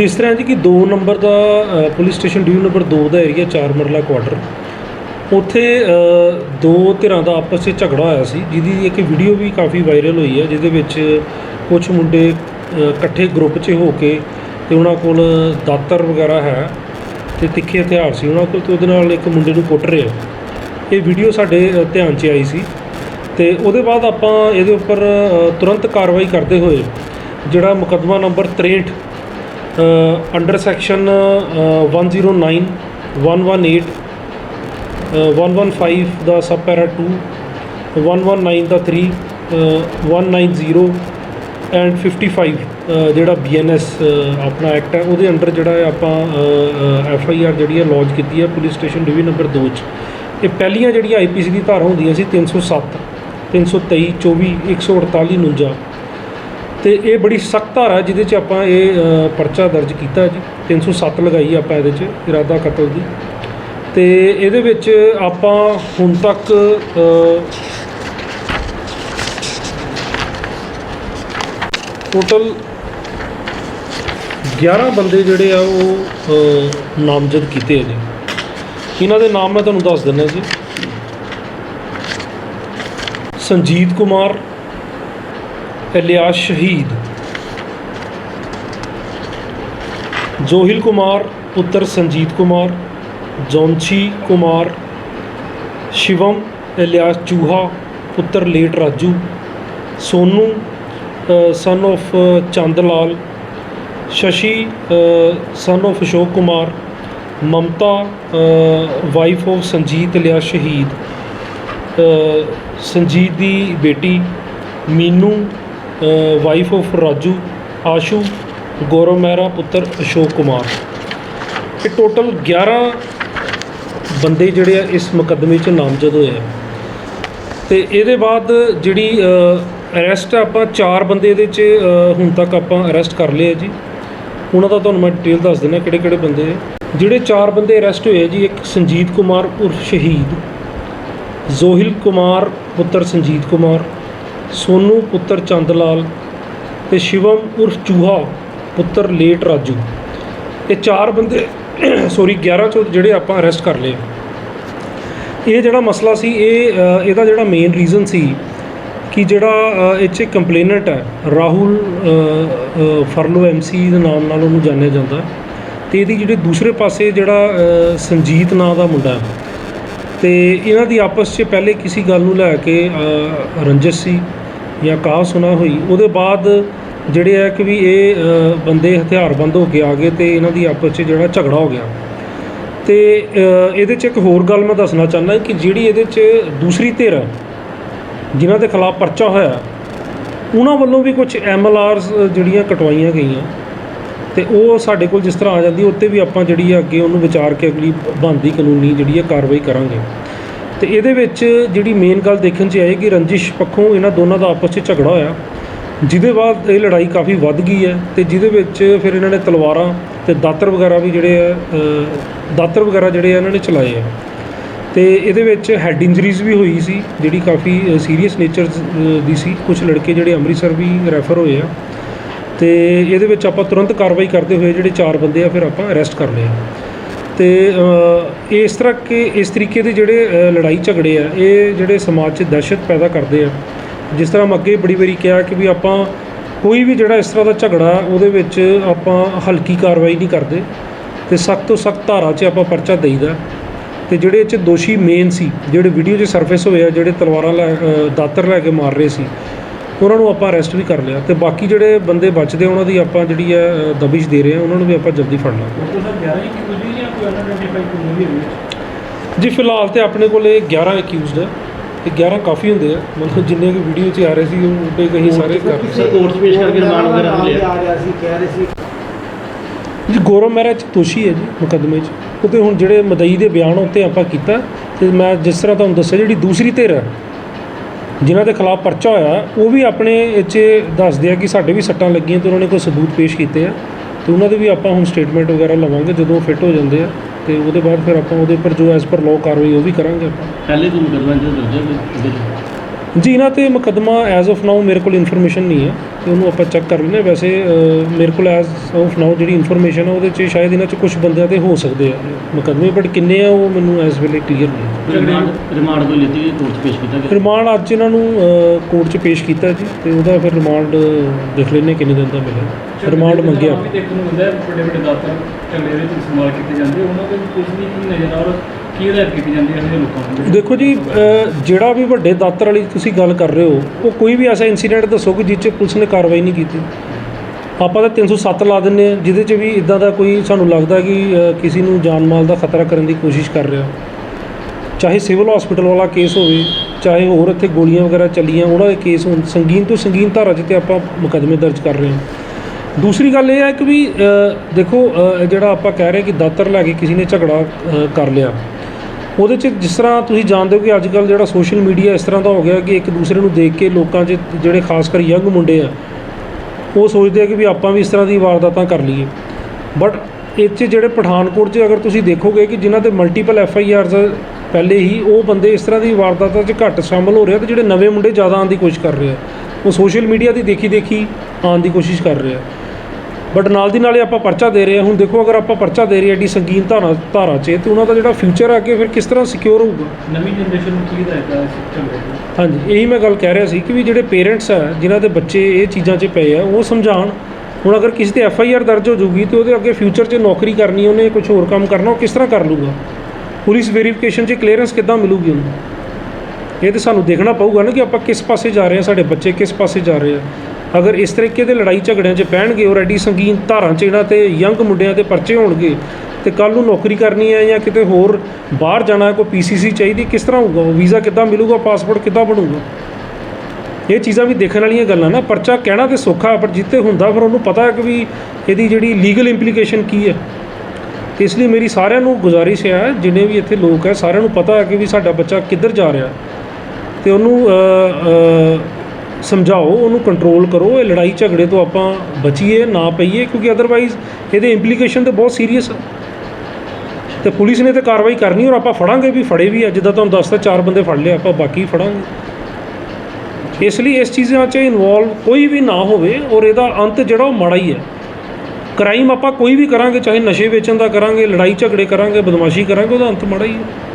ਜਿਸ ਤਰ੍ਹਾਂ ਜੀ ਕਿ 2 ਨੰਬਰ ਦਾ ਪੁਲਿਸ ਸਟੇਸ਼ਨ ਡਿਊ ਨੰਬਰ 2 ਦਾ ਏਰੀਆ ਚਾਰ ਮਰਲਾ ਕੁਆਟਰ ਉੱਥੇ ਦੋ ਧਿਰਾਂ ਦਾ ਆਪਸ ਵਿੱਚ ਝਗੜਾ ਹੋਇਆ ਸੀ, ਜਿਹਦੀ ਇੱਕ ਵੀਡੀਓ ਵੀ ਕਾਫੀ ਵਾਇਰਲ ਹੋਈ ਹੈ, ਜਿਹਦੇ ਵਿੱਚ ਕੁਝ ਮੁੰਡੇ ਇਕੱਠੇ ਗਰੁੱਪ 'ਚ ਹੋ ਕੇ ਤੇ ਉਹਨਾਂ ਕੋਲ ਦਾਤਰ ਵਗੈਰਾ ਹੈ ਤੇ ਤਿੱਖੇ ਹਥਿਆਰ ਸੀ। ਉਹਨਾਂ ਕੋਲ ਤੇ ਉਹਦੇ ਨਾਲ ਇੱਕ ਮੁੰਡੇ ਨੂੰ ਕੁੱਟ ਰਿਹਾ। ਇਹ ਵੀਡੀਓ ਸਾਡੇ ਧਿਆਨ 'ਚ ਆਈ ਸੀ ਤੇ ਉਹਦੇ ਬਾਅਦ ਆਪਾਂ ਇਹਦੇ ਉੱਪਰ ਤੁਰੰਤ ਕਾਰਵਾਈ ਕਰਦੇ ਹੋਏ ਜਿਹੜਾ ਮੁਕੱਦਮਾ ਨੰਬਰ 63 ਅੰਡਰ ਸੈਕਸ਼ਨ 109 118 ਅ, 115 ਦਾ ਸਬ ਪੈਰਾ 2 119 ਦਾ 3 ਅ, 190 ਐਂਡ 55 ਅ, ਜਿਹੜਾ ਬੀਐਨਐਸ ਆਪਣਾ ਐਕਟ ਹੈ ਉਹਦੇ ਅੰਡਰ ਜਿਹੜਾ ਹੈ ਆਪਾਂ ਐਫ ਆਈ ਆਰ ਜਿਹੜੀ ਹੈ ਲੌਂਚ ਕੀਤੀ ਹੈ ਪੁਲਿਸ ਸਟੇਸ਼ਨ ਡਿਵੀਜ਼ਨ ਨੰਬਰ 2 ਚ। ਇਹ ਪਹਿਲੀਆਂ ਜਿਹੜੀਆਂ ਆਈਪੀਸੀ ਦੀ ਧਾਰਾ ਹੁੰਦੀਆਂ ਸੀ 307 323 24 148 49 ਤੇ ਇਹ ਬੜੀ ਸਖਤ ਧਾਰਾ ਹੈ ਜਿਹਦੇ ਚ ਆਪਾਂ ਇਹ ਅ, ਪਰਚਾ ਦਰਜ ਕੀਤਾ ਜੀ। 307 ਲਗਾਈ ਆਪਾਂ ਇਹਦੇ ਚ ਇਰਾਦਾ ਕਤਲ ਦੀ। ਤੇ ਇਹਦੇ ਵਿੱਚ ਆਪਾਂ ਹੁਣ ਤੱਕ ਟੋਟਲ 11 ਬੰਦੇ ਜਿਹੜੇ ਆ ਉਹ ਅ, ਨਾਮਜ਼ਦ ਕੀਤੇ ਆ ਜੀ। ਇਹਨਾਂ ਦੇ ਨਾਮ ਮੈਂ ਤੁਹਾਨੂੰ ਦੱਸ ਦਿੰਦਾ ਜੀ। ਸੰਜੀਤ ਕੁਮਾਰ ਇਲਿਆਸ ਸ਼ਹੀਦ। ਜੋਹਿਲ ਕੁਮਾਰ, ਪੁੱਤਰ ਸੰਜੀਤ ਕੁਮਾਰ ਜੌਂਚੀ ਕੁਮਾਰ, ਸ਼ਿਵਮ ਇਲਿਆਸ ਚੂਹਾ, ਪੁੱਤਰ late Raju, Sonu son of Chand Lal Shashi son of Ashok Kumar, Mamta wife of Sanjeet Ilyas Shahid Sanjeet ਦੀ ਬੇਟੀ, ਮੀਨੂ ਵਾਈਫ of ਰਾਜੂ, ਆਸ਼ੂ, ਗੌਰਵ ਮਹਿਰਾ, ਪੁੱਤਰ ਅਸ਼ੋਕ ਕੁਮਾਰ। ਇਹ ਟੋਟਲ 11 ਬੰਦੇ ਜਿਹੜੇ ਆ ਇਸ ਮੁਕੱਦਮੇ 'ਚ ਨਾਮਜ਼ਦ ਹੋਏ ਆ। ਤੇ ਇਹਦੇ ਬਾਅਦ ਜਿਹੜੀ ਅਰੈਸਟ ਆਪਾਂ, ਚਾਰ ਬੰਦੇ ਇਹਦੇ 'ਚ ਹੁਣ ਤੱਕ ਆਪਾਂ ਅਰੈਸਟ ਕਰ ਲਏ ਆ ਜੀ। ਉਹਨਾਂ ਦਾ ਤੁਹਾਨੂੰ ਮੈਂ ਡਿਟੇਲ ਦੱਸ ਦਿੰਦਾ ਕਿਹੜੇ ਕਿਹੜੇ ਬੰਦੇ ਆ ਜਿਹੜੇ ਚਾਰ ਬੰਦੇ ਅਰੈਸਟ ਹੋਏ ਆ ਜੀ, ਇੱਕ ਸੰਜੀਤ ਕੁਮਾਰ ਉਰਫ ਸ਼ਹੀਦ, ਜ਼ੋਹਿਲ ਕੁਮਾਰ, ਪੁੱਤਰ ਸੰਜੀਤ ਕੁਮਾਰ ਸੋਨੂ ਪੁੱਤਰ ਚੰਦ ਲਾਲ ਤੇ ਸ਼ਿਵਮ ਉਰਫ ਚੂਹਾ ਪੁੱਤਰ ਲੇਟ ਰਾਜੂ। ਇਹ ਚਾਰ ਬੰਦੇ ਸੋਰੀ 11 ਚੋਂ ਜਿਹੜੇ ਆਪਾਂ ਅਰੈਸਟ ਕਰ ਲਏ ਇਹ ਜਿਹੜਾ ਮਸਲਾ ਸੀ ਇਹ ਇਹਦਾ ਜਿਹੜਾ ਮੇਨ ਰੀਜ਼ਨ ਸੀ ਕਿ ਜਿਹੜਾ ਇਹ 'ਚ ਕੰਪਲੇਨੈਂਟ ਹੈ ਰਾਹੁਲ ਅ, ਅ, ਫਰਲੋ ਐਮਸੀ ਦੇ ਨਾਮ ਨਾਲ ਉਹਨੂੰ ਜਾਣਿਆ ਜਾਂਦਾ। ਤੇ ਇਹਦੀ ਜਿਹੜੇ ਦੂਸਰੇ ਪਾਸੇ ਜਿਹੜਾ ਸੰਜੀਤ ਨਾਂ ਦਾ ਮੁੰਡਾ ਹੈ। ਤੇ ਇਹਨਾਂ ਦੀ ਆਪਸ 'ਚ ਪਹਿਲੇ ਕਿਸੇ ਗੱਲ ਨੂੰ ਲੈ ਕੇ ਰੰਜਿਸ਼ ਸੀ। ਜਾਂ ਕਾਹ ਸੁਣਾ ਹੋਈ, ਉਹਦੇ ਬਾਅਦ ਜਿਹੜੇ ਹੈ ਕਿ ਵੀ ਇਹ ਬੰਦੇ ਹਥਿਆਰਬੰਦ ਹੋ ਕੇ ਆ ਗਏ ਤੇ ਇਹਨਾਂ ਦੀ ਆਪਸ 'ਚ ਜਿਹੜਾ ਝਗੜਾ ਹੋ ਗਿਆ। ਤੇ ਇਹਦੇ 'ਚ ਇੱਕ ਹੋਰ ਗੱਲ ਮੈਂ ਦੱਸਣਾ ਚਾਹੁੰਦਾ ਕਿ ਜਿਹੜੀ ਇਹਦੇ 'ਚ ਦੂਸਰੀ ਧਿਰ ਜਿਨ੍ਹਾਂ ਦੇ ਖਿਲਾਫ ਪਰਚਾ ਹੋਇਆ, ਉਹਨਾਂ ਵੱਲੋਂ ਵੀ ਕੁਝ ਐਮਐਲਆਰਸ ਜਿਹੜੀਆਂ ਕਟਵਾਈਆਂ ਗਈਆਂ। ਤੇ ਉਹ ਸਾਡੇ ਕੋਲ ਜਿਸ ਤਰ੍ਹਾਂ ਆ ਜਾਂਦੀ, ਉੱਤੇ ਵੀ ਆਪਾਂ ਜਿਹੜੀ ਹੈ ਅੱਗੇ ਉਹਨੂੰ ਵਿਚਾਰ ਕੇ ਅਗਲੀ ਬਣਦੀ ਕਾਨੂੰਨੀ ਜਿਹੜੀ ਹੈ ਕਾਰਵਾਈ ਕਰਾਂਗੇ। ਤੇ ਇਹਦੇ ਵਿੱਚ ਜਿਹੜੀ ਮੇਨ ਗੱਲ ਦੇਖਣ 'ਚ ਆਈ ਕਿ ਰੰਜਿਸ਼ ਪੱਖੋਂ ਇਹਨਾਂ ਦੋਨਾਂ ਦਾ ਆਪਸ 'ਚ ਝਗੜਾ ਹੋਇਆ। ਜਿਹਦੇ ਬਾਅਦ ਇਹ ਲੜਾਈ ਕਾਫੀ ਵੱਧ ਗਈ ਹੈ ਤੇ ਜਿਹਦੇ ਵਿੱਚ ਫਿਰ ਇਹਨਾਂ ਨੇ ਤਲਵਾਰਾਂ ਤੇ ਦਾਤਰ ਵਗੈਰਾ ਵੀ ਜਿਹੜੇ ਆ ਦਾਤਰ ਵਗੈਰਾ ਜਿਹੜੇ ਆ ਇਹਨਾਂ ਨੇ ਚਲਾਏ ਆ। ਤੇ ਇਹਦੇ ਵਿੱਚ ਹੈਡ ਇੰਜਰੀਜ਼ ਵੀ ਹੋਈ ਸੀ, ਜਿਹੜੀ ਕਾਫੀ ਸੀਰੀਅਸ ਨੇਚਰ ਦੀ ਸੀ। ਕੁਝ ਲੜਕੇ ਜਿਹੜੇ ਅੰਮ੍ਰਿਤਸਰ ਵੀ ਰੈਫਰ ਹੋਏ ਆ। ਤੇ ਇਹਦੇ ਵਿੱਚ ਆਪਾਂ ਤੁਰੰਤ ਕਾਰਵਾਈ ਕਰਦੇ ਹੋਏ ਜਿਹੜੇ ਚਾਰ ਬੰਦੇ ਆ, ਫਿਰ ਆਪਾਂ ਅਰੈਸਟ ਕਰ ਲਏ ਆ। ਤੇ ਇਸ ਤਰ੍ਹਾਂ ਕਿ ਇਸ ਤਰੀਕੇ ਦੇ ਜਿਹੜੇ ਲੜਾਈ ਝਗੜੇ ਆ, ਇਹ ਜਿਹੜੇ ਸਮਾਜ 'ਚ ਦਹਿਸ਼ਤ ਪੈਦਾ ਕਰਦੇ ਆ। ਜਿਸ ਤਰ੍ਹਾਂ ਮੈਂ ਅੱਗੇ ਬੜੀ ਵਾਰੀ ਕਿਹਾ ਕਿ ਵੀ ਆਪਾਂ ਕੋਈ ਵੀ ਜਿਹੜਾ ਇਸ ਤਰ੍ਹਾਂ ਦਾ ਝਗੜਾ, ਉਹਦੇ ਵਿੱਚ ਆਪਾਂ ਹਲਕੀ ਕਾਰਵਾਈ ਨਹੀਂ ਕਰਦੇ ਤੇ ਸਖਤ ਤੋਂ ਸਖਤ ਧਾਰਾ 'ਚ ਆਪਾਂ ਪਰਚਾ ਦੇਈਦਾ। ਤੇ ਜਿਹੜੇ ਇਹ 'ਚ ਦੋਸ਼ੀ ਮੇਨ ਸੀ, ਜਿਹੜੇ ਵੀਡੀਓ 'ਚ ਸਰਫੇਸ ਹੋਏ ਆ, ਜਿਹੜੇ ਤਲਵਾਰਾਂ ਲੈ ਦਾਤਰ ਲੈ ਕੇ ਮਾਰ ਰਹੇ ਸੀ ਉਹਨਾਂ ਨੂੰ ਆਪਾਂ ਅਰੈਸਟ ਵੀ ਕਰ ਲਿਆ ਤੇ ਬਾਕੀ ਜਿਹੜੇ ਬੰਦੇ ਬਚਦੇ ਉਹਨਾਂ ਦੀ ਆਪਾਂ ਜਿਹੜੀ ਹੈ ਦਬਿਸ਼ ਦੇ ਰਹੇ ਆ ਉਹਨਾਂ ਨੂੰ ਵੀ ਆਪਾਂ ਜਲਦੀ ਫੜ ਲਾਂਗੇ। ਟੋਟਲ ਸਰ 11 ਹੀ ਕਿਉਂ ਜਾਂ ਕੋਈ ਅਨਡੈਂਟੀਫਾਈਡ ਕੋਈ ਵੀ ਹੈ? ਜੀ ਫਿਲਹਾਲ ਤੇ ਆਪਣੇ ਕੋਲੇ 11 ਅਕਿਊਜ਼ਡ ਹੈ ਤੇ 11 ਕਾਫੀ ਹੁੰਦੇ ਆ। ਮਤਲਬ ਜਿੰਨੇ ਕਿ ਵੀਡੀਓ 'ਚ ਆ ਰਹੇ ਸੀ ਉਹ ਤੇ ਕਹੀਂ ਸਾਰੇ ਕਰ ਸਰ ਕੋਰਟ 'ਚ ਪੇਸ਼ ਕਰਕੇ ਰਿਮਾਂਡ ਵਗੈਰਾ ਲਿਆ? ਆ ਰਿਹਾ ਸੀ ਕਹਿ ਰਹੇ ਸੀ। ਜੀ ਗੌਰਵ ਮਹਿਰਾ ਚ ਦੋਸ਼ੀ ਹੈ ਜੀ ਮੁਕੱਦਮੇ 'ਚ। ਉਹਦੇ ਹੁਣ ਜਿਹੜੇ ਮਦਈ ਦੇ ਬਿਆਨ ਉੱਤੇ ਆਪਾਂ ਕੀਤਾ ਤੇ ਮੈਂ ਜਿਸ ਤਰ੍ਹਾਂ ਤੁਹਾਨੂੰ ਦੱਸਿਆ ਜਿਹੜੀ ਦੂਸਰੀ ਧਿਰ ਹੈ ਜਿਨ੍ਹਾਂ ਦੇ ਖਿਲਾਫ ਪਰਚਾ ਹੋਇਆ ਉਹ ਵੀ ਆਪਣੇ ਇਹ 'ਚ ਦੱਸਦੇ ਆ ਕਿ ਸਾਡੇ ਵੀ ਸੱਟਾਂ ਲੱਗੀਆਂ ਤੇ ਉਹਨਾਂ ਨੇ ਕੋਈ ਸਬੂਤ ਪੇਸ਼ ਕੀਤੇ ਆ। ਤੇ ਉਹਨਾਂ ਦੇ ਵੀ ਆਪਾਂ ਹੁਣ ਸਟੇਟਮੈਂਟ ਵਗੈਰਾ ਲਵਾਂਗੇ ਜਦੋਂ ਫਿੱਟ ਹੋ ਜਾਂਦੇ ਆ ਤੇ ਉਹਦੇ ਬਾਅਦ ਫਿਰ ਆਪਾਂ ਉਹਦੇ ਉੱਪਰ ਜੋ ਐਸ ਪਰ ਲਾਅ ਕਾਰਵਾਈ ਉਹ ਵੀ ਕਰਾਂਗੇ ਆਪਾਂ। ਪਹਿਲੇ ਕੋਈ ਮੁਕਦਮਾ ਜਿਹੜਾ ਦਰਜ ਹੈ? ਜੀ ਇਹਨਾਂ ਤੇ ਮੁਕੱਦਮਾ ਐਜ਼ ਆਫ ਨਾਓ ਮੇਰੇ ਕੋਲ ਇਨਫੋਰਮੇਸ਼ਨ ਨਹੀਂ ਹੈ ਤੇ ਉਹਨੂੰ ਆਪਾਂ ਚੈੱਕ ਕਰ ਲੈਂਦੇ ਵੈਸੇ ਮੇਰੇ ਕੋਲ ਐਜ਼ ਆਫ ਨਾਓ ਜਿਹੜੀ ਇਨਫੋਰਮੇਸ਼ਨ ਹੈ ਉਹਦੇ 'ਚ ਸ਼ਾਇਦ ਇਹਨਾਂ 'ਚ ਕੁਝ ਬੰਦਿਆਂ ਤੇ ਹੋ ਸਕਦੇ ਆ ਮੁਕੱਦਮੇ ਬਟ ਕਿੰਨੇ ਆ ਉਹ ਮੈਨੂੰ ਇਸ ਵੇਲੇ ਕਲੀਅਰ ਨਹੀਂ। ਰਿਮਾਂਡ ਕੋਈ ਲਿੱਤੀ ਗਈ ਕੋਰਟ 'ਚ ਪੇਸ਼ ਕੀਤਾ ਗਿਆ? ਰਿਮਾਂਡ ਅੱਜ ਇਹਨਾਂ ਨੂੰ ਕੋਰਟ 'ਚ ਪੇਸ਼ ਕੀਤਾ ਜੀ ਤੇ ਉਹਦਾ ਫਿਰ ਰਿਮਾਂਡ ਦੇਖ ਲੈਂਦੇ ਹਾਂ ਕਿੰਨੇ ਦਿਨ ਦਾ ਮਿਲਿਆ। ਰਿਮਾਂਡ ਮੰਗਿਆ। ਵੀ ਦੇਖਣ ਨੂੰ ਹੁੰਦਾ ਹੈ ਵੱਡੇ ਵੱਡੇ ਦਾਤਰ ਝਗੜੇ ਵਿੱਚ ਇਸਤੇਮਾਲ ਕੀਤੇ ਜਾਂਦੇ ਉਹਨਾਂ ਦੇ ਵਿੱਚ ਪੁਲਿਸ ਦੀ ਕੀ ਨਜ਼ਰ ਔਰ ਕੀ ਹਦਾਇਤ ਕੀਤੀ ਜਾਂਦੀ ਹੈ ਇਹੋ ਜਿਹੇ ਲੋਕਾਂ ਨੂੰ? ਦੇਖੋ ਜੀ ਜਿਹੜਾ ਵੀ ਵੱਡੇ ਦਾਤਰ ਵਾਲੀ ਤੁਸੀਂ ਗੱਲ ਕਰ ਰਹੇ ਹੋ ਉਹ ਕੋਈ ਵੀ ਐਸਾ ਇਨਸੀਡੈਂਟ ਦੱਸੋ ਕਿ ਜਿਸ 'ਚ ਪੁਲਿਸ ਨੇ ਕਾਰਵਾਈ ਨਹੀਂ ਕੀਤੀ। ਆਪਾਂ ਤਾਂ 307 ਲਾ ਦਿੰਨੇ ਆ ਜਿਹਦੇ 'ਚ ਵੀ ਇਦਾਂ ਦਾ ਕੋਈ ਸਾਨੂੰ ਲੱਗਦਾ ਕਿ ਕਿਸੇ ਨੂੰ ਜਾਨ ਮਾਲ ਦਾ ਖਤਰਾ ਕਰਨ ਦੀ ਕੋਸ਼ਿਸ਼ ਕਰ ਰਿਹਾ ਚਾਹੇ ਸਿਵਲ ਹਸਪੀਟਲ ਵਾਲਾ ਕੇਸ ਹੋਵੇ, ਚਾਹੇ ਹੋਰ ਇੱਥੇ ਗੋਲੀਆਂ ਵਗੈਰਾ ਚੱਲੀਆਂ, ਉਹਨਾਂ ਦੇ ਕੇਸ ਹੋਣ, ਸੰਗੀਨ ਤੋਂ ਸੰਗੀਨ ਧਾਰਾ 'ਚ ਤੇ ਆਪਾਂ ਮੁਕੱਦਮੇ ਦਰਜ ਕਰ ਰਹੇ ਹਾਂ। ਦੂਸਰੀ ਗੱਲ ਇਹ ਹੈ ਕਿ ਵੀ ਦੇਖੋ ਜਿਹੜਾ ਆਪਾਂ ਕਹਿ ਰਹੇ ਕਿ ਦਾਤਰ ਲੈ ਕੇ ਕਿਸੇ ਨੇ ਝਗੜਾ ਕਰ ਲਿਆ। ਉਹਦੇ 'ਚ ਜਿਸ ਤਰ੍ਹਾਂ ਤੁਸੀਂ ਜਾਣਦੇ ਹੋ ਕਿ ਅੱਜ ਕੱਲ ਜਿਹੜਾ ਸੋਸ਼ਲ ਮੀਡੀਆ ਇਸ ਤਰ੍ਹਾਂ ਦਾ ਹੋ ਗਿਆ ਕਿ ਇੱਕ ਦੂਸਰੇ ਨੂੰ ਦੇਖ ਕੇ ਲੋਕਾਂ 'ਚ ਜਿਹੜੇ ਖਾਸ ਕਰ ਯੰਗ ਮੁੰਡੇ ਆ, ਉਹ ਸੋਚਦੇ ਆ ਕਿ ਵੀ ਆਪਾਂ ਵੀ ਇਸ ਤਰ੍ਹਾਂ ਦੀ ਵਾਰਦਾਤਾਂ ਕਰ ਲਈਏ। ਬਟ ਇਹ 'ਚ ਜਿਹੜੇ ਪਠਾਨਕੋਟ 'ਚ ਅਗਰ ਤੁਸੀਂ ਦੇਖੋਗੇ ਕਿ ਜਿਨ੍ਹਾਂ ਤੇ ਮਲਟੀਪਲ ਐਫ ਆਈ ਆਰਸ ਪਹਿਲੇ ਹੀ ਉਹ ਬੰਦੇ ਇਸ ਤਰ੍ਹਾਂ ਦੀ ਵਾਰਦਾਤਾਂ 'ਚ ਘੱਟ ਸ਼ਾਮਲ ਹੋ ਰਹੇ ਆ ਤੇ ਜਿਹੜੇ ਨਵੇਂ ਮੁੰਡੇ ਜ਼ਿਆਦਾ ਆਉਣ ਦੀ ਕੋਸ਼ਿਸ਼ ਕਰ ਰਹੇ ਆ। ਉਹ ਸੋਸ਼ਲ ਮੀਡੀਆ ਦੀ ਦੇਖੀ ਦੇਖੀ ਆਉਣ ਦੀ ਕੋਸ਼ਿਸ਼ ਕਰ ਰਹੇ ਆ। ਬਟ ਨਾਲ ਦੀ ਨਾਲੇ ਆਪਾਂ ਪਰਚਾ ਦੇ ਰਹੇ ਹਾਂ ਹੁਣ ਦੇਖੋ ਅਗਰ ਆਪਾਂ ਪਰਚਾ ਦੇ ਰਹੇ ਹਾਂ ਐਡੀ ਸੰਗੀਨ ਧਾਰਾ ਧਾਰਾ 'ਚ ਤੇ ਉਹਨਾਂ ਦਾ ਜਿਹੜਾ ਫਿਊਚਰ ਅੱਗੇ ਫਿਰ ਕਿਸ ਤਰ੍ਹਾਂ ਸਿਕਿਉਰ ਹੋਊਗਾ? ਨਵੀਂ ਜਨਰੇਸ਼ਨ ਨੂੰ ਕੀ ਹਦਾਇਤ ਹੈ ਇਸ ਝਗੜੇ ਦੀ ਹਾਂਜੀ ਇਹੀ ਮੈਂ ਗੱਲ ਕਹਿ ਰਿਹਾ ਸੀ ਕਿ ਵੀ ਜਿਹੜੇ ਪੇਰੈਂਟਸ ਆ ਜਿਨ੍ਹਾਂ ਦੇ ਬੱਚੇ ਇਹ ਚੀਜ਼ਾਂ 'ਚ ਪਏ ਆ ਉਹ ਸਮਝਾਉਣ। ਹੁਣ ਅਗਰ ਕਿਸੇ ਤੇ ਐਫ ਆਈ ਆਰ ਦਰਜ ਹੋ ਜੂਗੀ ਤੇ ਉਹਦੇ ਅੱਗੇ ਫਿਊਚਰ 'ਚ ਨੌਕਰੀ ਕਰਨੀ ਉਹਨੇ ਕੁਝ ਹੋਰ ਕੰਮ ਕਰਨਾ ਉਹ ਕਿਸ ਤਰ੍ਹਾਂ ਕਰ ਲੂਗਾ? ਪੁਲਿਸ ਵੈਰੀਫਿਕੇਸ਼ਨ 'ਚ ਕਲੀਅਰੈਂਸ ਕਿੱਦਾਂ ਮਿਲੂਗੀ ਉਹਨੂੰ? ਇਹ ਤਾਂ ਸਾਨੂੰ ਦੇਖਣਾ ਪਊਗਾ ਨਾ ਕਿ ਆਪਾਂ ਕਿਸ ਪਾਸੇ ਜਾ ਰਹੇ ਹਾਂ, ਸਾਡੇ ਬੱਚੇ ਕਿਸ ਪਾਸੇ ਜਾ ਰਹੇ ਆ। ਅਗਰ ਇਸ ਤਰੀਕੇ ਦੇ ਲੜਾਈ ਝਗੜਿਆਂ 'ਚ ਪੈਣਗੇ ਔਰ ਐਡੀ ਸੰਗੀਨ ਧਾਰਾਂ 'ਚ ਇਹਨਾਂ ਤੇ ਯੰਗ ਮੁੰਡਿਆਂ ਤੇ ਪਰਚੇ ਹੋਣਗੇ, ਤੇ ਕੱਲ ਨੂੰ ਨੌਕਰੀ ਕਰਨੀ ਹੈ ਜਾਂ ਕਿਤੇ ਹੋਰ ਬਾਹਰ ਜਾਣਾ ਹੈ, ਕੋਈ ਪੀਸੀਸੀ ਚਾਹੀਦੀ, ਕਿਸ ਤਰ੍ਹਾਂ ਹੋਊਗਾ? ਉਹ ਵੀਜ਼ਾ ਕਿੱਦਾਂ ਮਿਲੂਗਾ, ਪਾਸਪੋਰਟ ਕਿੱਦਾਂ ਬਣੂਗਾ? ਇਹ ਚੀਜ਼ਾਂ ਵੀ ਦੇਖਣ ਵਾਲੀਆਂ ਗੱਲਾਂ ਨਾ, ਪਰਚਾ ਕਹਿਣਾ ਤੇ ਸੌਖਾ, ਪਰ ਜਿੱਤੇ ਹੁੰਦਾ ਫਿਰ ਉਹਨੂੰ ਪਤਾ ਹੈ ਕਿ ਵੀ ਇਹਦੀ ਜਿਹੜੀ ਲੀਗਲ ਇੰਪਲੀਕੇਸ਼ਨ ਕੀ ਹੈ। ਤੇ ਇਸ ਲਈ ਮੇਰੀ ਸਾਰਿਆਂ ਨੂੰ ਗੁਜ਼ਾਰਿਸ਼ ਹੈ, ਜਿੰਨੇ ਵੀ ਇੱਥੇ ਲੋਕ ਹੈ, ਸਾਰਿਆਂ ਨੂੰ ਪਤਾ ਹੈ ਕਿ ਵੀ ਸਾਡਾ ਬੱਚਾ ਕਿੱਧਰ ਜਾ ਰਿਹਾ ਤੇ ਉਹਨੂੰ ਸਮਝਾਓ, ਉਹਨੂੰ ਕੰਟਰੋਲ ਕਰੋ, ਇਹ ਲੜਾਈ ਝਗੜੇ ਤੋਂ ਆਪਾਂ ਬਚੀਏ, ਨਾ ਪਈਏ, ਕਿਉਂਕਿ ਅਦਰਵਾਈਜ਼ ਇਹਦੇ ਇੰਪਲੀਕੇਸ਼ਨ ਤੇ ਬਹੁਤ ਸੀਰੀਅਸ ਹੈ ਤੇ ਪੁਲਿਸ ਨੇ ਤੇ ਕਾਰਵਾਈ ਕਰਨੀ, ਔਰ ਆਪਾਂ ਫੜਾਂਗੇ ਵੀ, ਫੜੇ ਵੀ ਆ ਜਿੱਦਾਂ ਤੁਹਾਨੂੰ ਦੱਸਤਾ, ਚਾਰ ਬੰਦੇ ਫੜ ਲਏ, ਆਪਾਂ ਬਾਕੀ ਫੜਾਂਗੇ। ਇਸ ਲਈ ਇਸ ਚੀਜ਼ਾਂ 'ਚ ਇਨਵੋਲਵ ਕੋਈ ਵੀ ਨਾ ਹੋਵੇ, ਔਰ ਇਹਦਾ ਅੰਤ ਜਿਹੜਾ ਉਹ ਮਾੜਾ ਹੀ ਹੈ। ਕ੍ਰਾਈਮ ਆਪਾਂ ਕੋਈ ਵੀ ਕਰਾਂਗੇ, ਚਾਹੇ ਨਸ਼ੇ ਵੇਚਣ ਦਾ ਕਰਾਂਗੇ, ਲੜਾਈ ਝਗੜੇ ਕਰਾਂਗੇ, ਬਦਮਾਸ਼ੀ ਕਰਾਂਗੇ, ਉਹਦਾ ਅੰਤ ਮਾੜਾ ਹੀ ਹੈ।